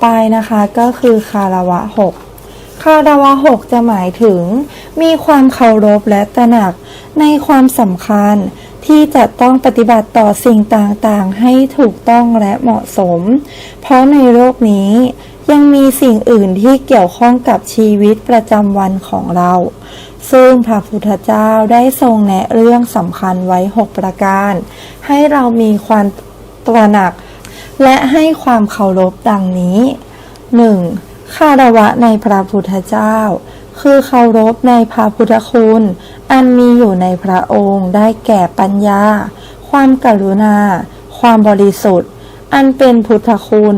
ไปนะคะก็คือคารวะหกคารวะหกจะหมายถึง มีความเคารพและตระหนักในความสำคัญที่จะต้องปฏิบัติต่อสิ่งต่างๆ ให้ถูกต้องและเหมาะสม เพราะในโลกนี้ยังมีสิ่งอื่นที่เกี่ยวข้องกับชีวิตประจำวันของเรา ซึ่งพระพุทธเจ้าได้ทรงแนะเรื่องสำคัญไว้ 6 ประการ ให้เรามีความตระหนัก และให้ความเคารพดังนี้ 1. คารวะในพระพุทธเจ้า คือเคารพในพระพุทธคุณ อันมีอยู่ในพระองค์ได้แก่ปัญญา ความกรุณา ความบริสุทธิ์ อันเป็นพุทธคุณ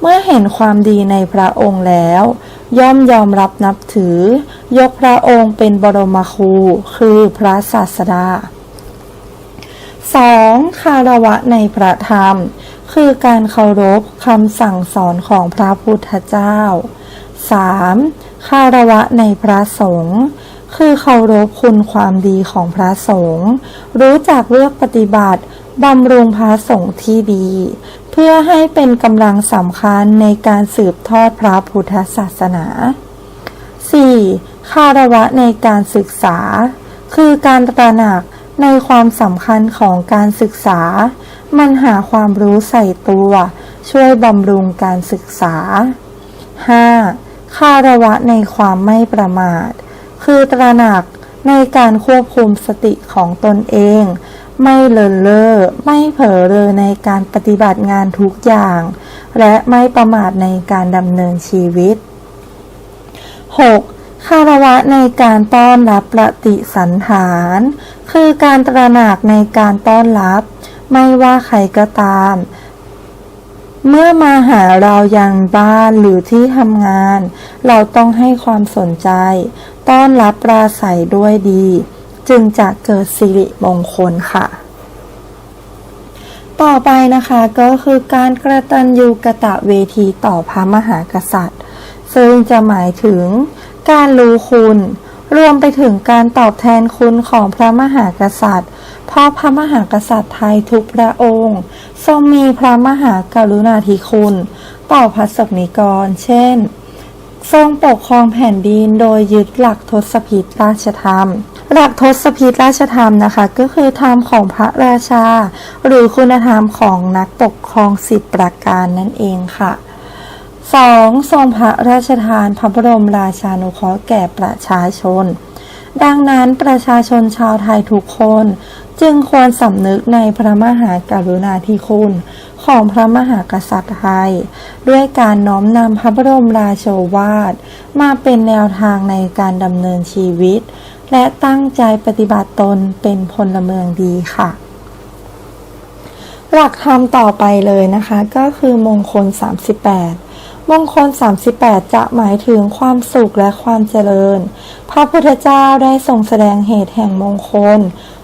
เมื่อเห็นความดีในพระองค์แล้ว ย่อมยอมรับนับถือ ยกพระองค์เป็นบรมครู คือพระศาสดา 2. คารวะในพระธรรม คือการเคารพคำสั่งสอนของพระพุทธเจ้า 3. คารวะในพระสงฆ์คือเคารพคุณความดีของพระสงฆ์รู้จักเลือกปฏิบัติบำรุงพระสงฆ์ที่ดี เพื่อให้เป็นกำลังสำคัญในการสืบทอดพระพุทธศาสนา 4. คารวะในการศึกษา คือการตระหนักในความสำคัญของการศึกษา มันหาความรู้ใส่ตัว ช่วยบำรุงการศึกษา 5. คาระวะในความไม่ประมาท คือตระหนักในการควบคุมสติของตนเอง ไม่เลินเล่อไม่เผลอเลยในการปฏิบัติงานทุกอย่าง และไม่ประมาทในการดำเนินชีวิต 6. คารวะในการต้อนรับปฏิสันฐาน คือการตระหนักในการต้อนรับ ไม่ว่าใครก็ตาม เมื่อมาหาเราอยังบ้านหรือที่ทำงาน เราต้องให้ความสนใจ ต้อนรับปราศัยด้วยดี จึงจะเกิดสิริมงคลค่ะ ต่อไปนะคะก็คือการกระตันยูกะตะเวทีต่อพระมหากษัตริย์ ซึ่งจะหมายถึงการรู้คุณรวมไปถึงการตอบแทนคุณของพระมหากษัตริย์ พราะพระมหากษัตริย์ไทยทุกพระองค์ ทรงมีพระมหากรุณาธิคุณ ต่อพระสงฆ์นิกร เช่น ทรงปกครองแผ่นดินโดยยึดหลักทศพิธราชธรรม หลักทศพิธราชธรรมนะคะ ก็คือธรรมของพระราชา หรือคุณธรรมของนักปกครองสิบประการนั่นเองค่ะ 2. ทรงพระราชทานพระบรมราชานุเคราะห์แก่ประชาชน ดังนั้นประชาชนชาวไทยทุกคน จึงควรสำนึกในพระมหากรุณาธิคุณ ของพระมหากษัตริย์ไทย ด้วยการน้อมนำพระบรมราโชวาท มาเป็นแนวทางในการดำเนินชีวิต และตั้งใจปฏิบัติตนเป็นพลเมืองดีค่ะหลักธรรมต่อไปเลยนะคะก็คือมงคล 38 มงคล 38 จะหมายถึงความสุขและความเจริญ พระพุทธเจ้าได้ทรงแสดงเหตุแห่งมงคล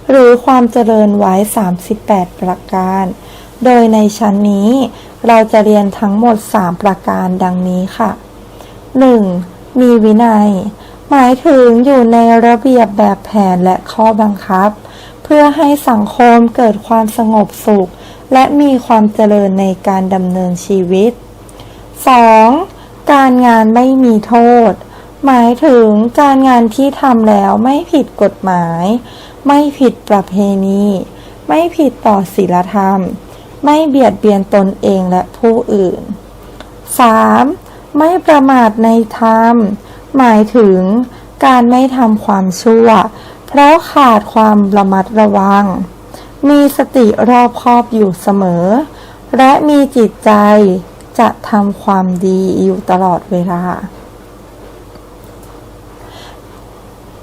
หรือความเจริญไว้ 38 ประการ โดยในชั้นนี้เราจะเรียนทั้งหมด 3 ประการดังนี้ค่ะ 1. มีวินัย หมายถึงอยู่ในระเบียบแบบแผนและข้อบังคับ เพื่อให้สังคมเกิดความสงบสุข และมีความเจริญในการดำเนินชีวิต 2. การงานไม่มีโทษ หมายถึงการงานที่ทำแล้วไม่ผิดกฎหมาย ไม่ผิดประเพณี ไม่ผิดต่อศีลธรรม ไม่เบียดเบียนตนเองและผู้อื่น 3. ไม่ประมาทในธรรม หมายถึงการไม่ทำความชั่ว เพราะขาดความระมัดระวัง มีสติรอบคอบอยู่เสมอ และมีจิตใจจะทำความดีอยู่ตลอดเวลา